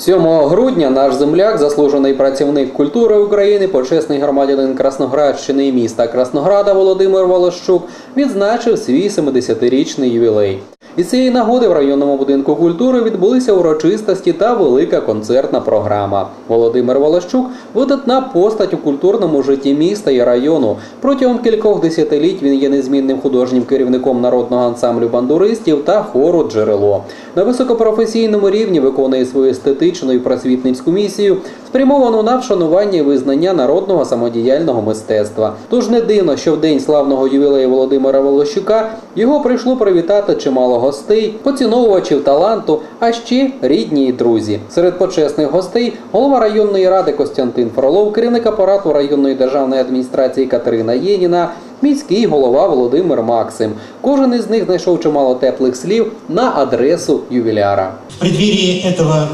7 грудня наш земляк, заслужений працівник культури України, почесний громадянин Красноградщини і міста Краснограда Володимир Волощук відзначив свій 70-річний ювілей. Із цієї нагоди в районному будинку культури відбулися урочистості та велика концертна програма. Володимир Волощук видатна постать у культурному житті міста і району. Протягом кількох десятиліть він є незмінним художнім керівником народного ансамблю бандуристів та хору Джерело. На високопрофесійному рівні виконує свою естетичну і просвітницьку місію, спрямовану на вшанування і визнання народного самодіяльного мистецтва. Тож не дивно, що в день славного ювілею Володимира Волощука його прийшло привітати чимало гостей, поціновувачів таланту, а ще рідні і друзі. Серед почесних гостей голова районної ради Костянтин Фролов, керівник апарату районної державної адміністрації Катерина Єніна, міський голова Володимир Максим. Кожен із них знайшов чимало теплих слів на адресу ювіляра. В преддверии этого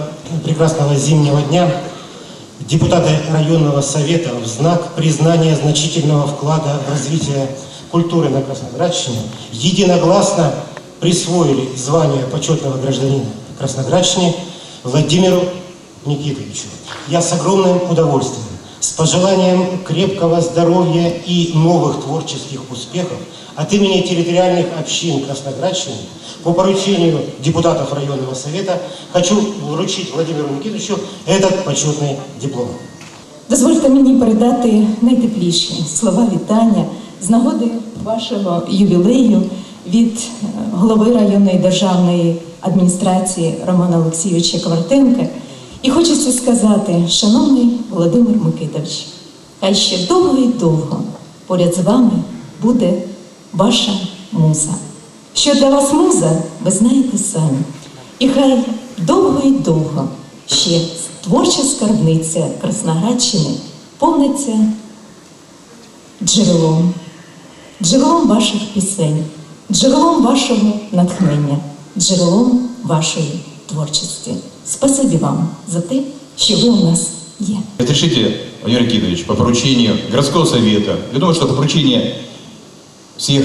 прекрасного зимнего дня депутаты районного совета в знак признания значительного вклада в развитие культуры на Красноградщине единогласно присвоили звание почетного гражданина Красноградщины Владимиру Никитовичу. Я с огромным удовольствием, с пожеланием крепкого здоровья и новых творческих успехов от имени территориальных общин Красноградщины по поручению депутатов районного совета хочу вручить Владимиру Никитовичу этот почетный диплом. Дозвольте мені передати найтепліші слова вітання з нагоди вашого ювілею від е, голови районної державної адміністрації Романа Олексійовича Квартенка. І хочеться сказати, шановний Володимир Микитович, хай ще довго і довго поряд з вами буде ваша муза. Що для вас муза, ви знаєте самі. І хай довго і довго ще творча скарбниця Красноградщини повниться джерелом, джерелом ваших пісень, джерелом вашого натхнення, джерелом вашої творчості. Спасибі вам за те, що ви у нас є. Разрешите, Владимир Никитович, по поручению городского совета, я думаю, что по поручению всех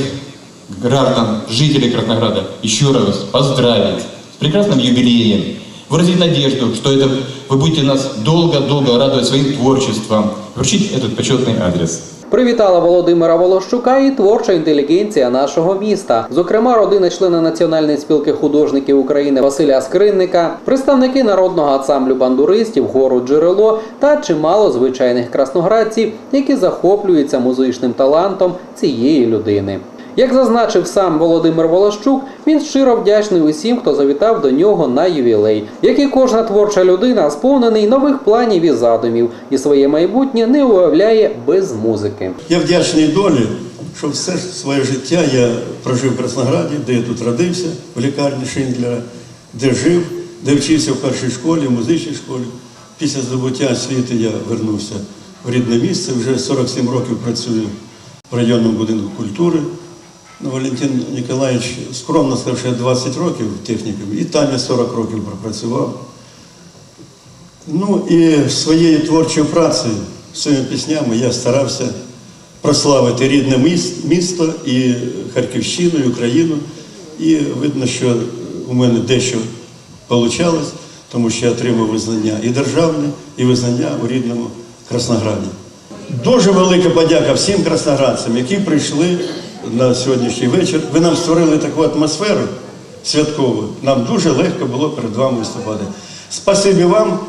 граждан, жителей Краснограда, еще раз поздравить с прекрасным юбилеем, выразить надежду, что это вы будете нас долго-долго радовать своим творчеством, вручить этот почетный адрес. Привітала Володимира Волощука і творча інтелігенція нашого міста. Зокрема, родина члена Національної спілки художників України Василя Скринника, представники народного ансамблю бандуристів, гору джерело та чимало звичайних красноградців, які захоплюються музичним талантом цієї людини. Як зазначив сам Володимир Волощук, він щиро вдячний усім, хто завітав до нього на ювілей. Як і кожна творча людина, сповнений нових планів і задумів, і своє майбутнє не уявляє без музики. Я вдячний долі, що все своє життя я прожив в Краснограді, де я тут родився, в лікарні Шиндлера, де жив, де вчився в першій школі, в музичній школі. Після здобуття освіти я вернувся в рідне місце. Вже 47 років працюю в районному будинку культури. Валентин Ніколаївич скромно сказав, що я 20 років в технікумі, і там я 40 років пропрацював. Ну і своєю творчою працею, своїми піснями я старався прославити рідне міс- місто і Харківщину, і Україну. І видно, що у мене дещо вийшло, тому що я отримав визнання і державне, і визнання у рідному Краснограді. Дуже велика подяка всім красноградцям, які прийшли на сьогоднішній вечір. Ви нам створили таку атмосферу святкову. Нам дуже легко було перед вами виступати. Спасибі вам.